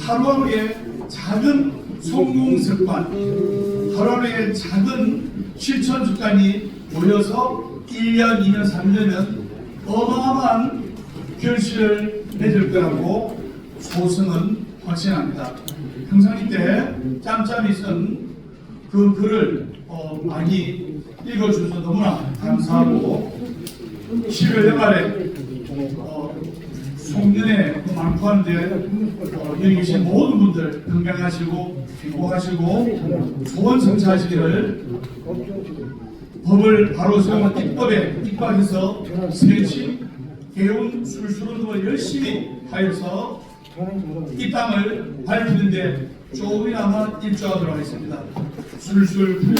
하루하루의 작은 성공 습관, 하루하루의 작은 실천 습관이 모여서 1년, 2년, 3년은 어마어마한 결실을 맺을 거라고 소승은 확신합니다. 평상시 때 짬짬이 쓴 그 글을 어, 많이 읽어주셔서 너무나 감사하고 10월 연말에 어, 송년회 많고 하는데 어, 여기 계신 모든 분들 건강하시고 행복하시고 소원 성취하시기를 법을 바로 세우는 입법에 입각해서 세치 개운 걸 열심히 하여서 이 땅을 밝히는데 조금이나마 일조하도록 하겠습니다. 술술 풀